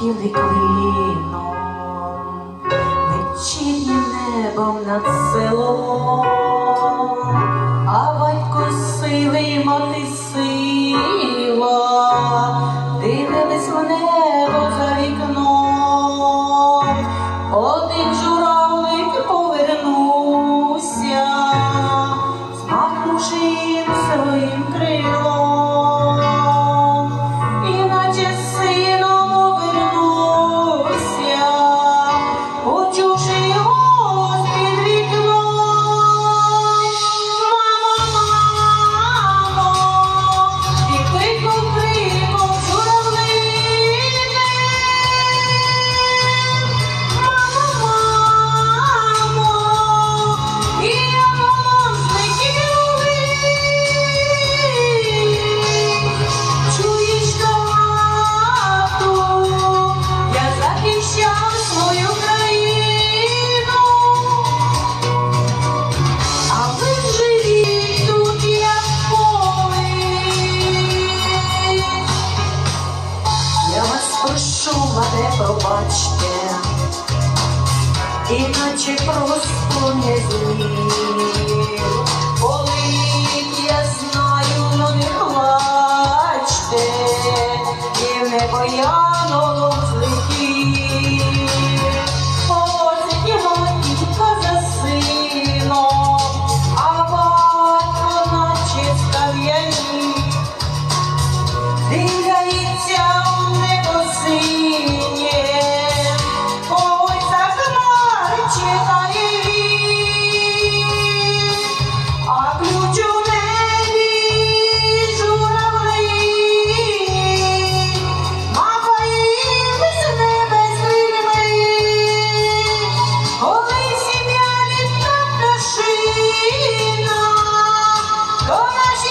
Білий клином, вечірнім небом над селом, а батько сивий, мати сила, дивились в небо за вікном, один журавлик повернувся, змахнувши їм своїм крилом. іначе просто не зміг. Болить, я знаю, но не плачте, і не бояно злетів. Повозить його тітка за сином, а батько скав'яні. Allah'a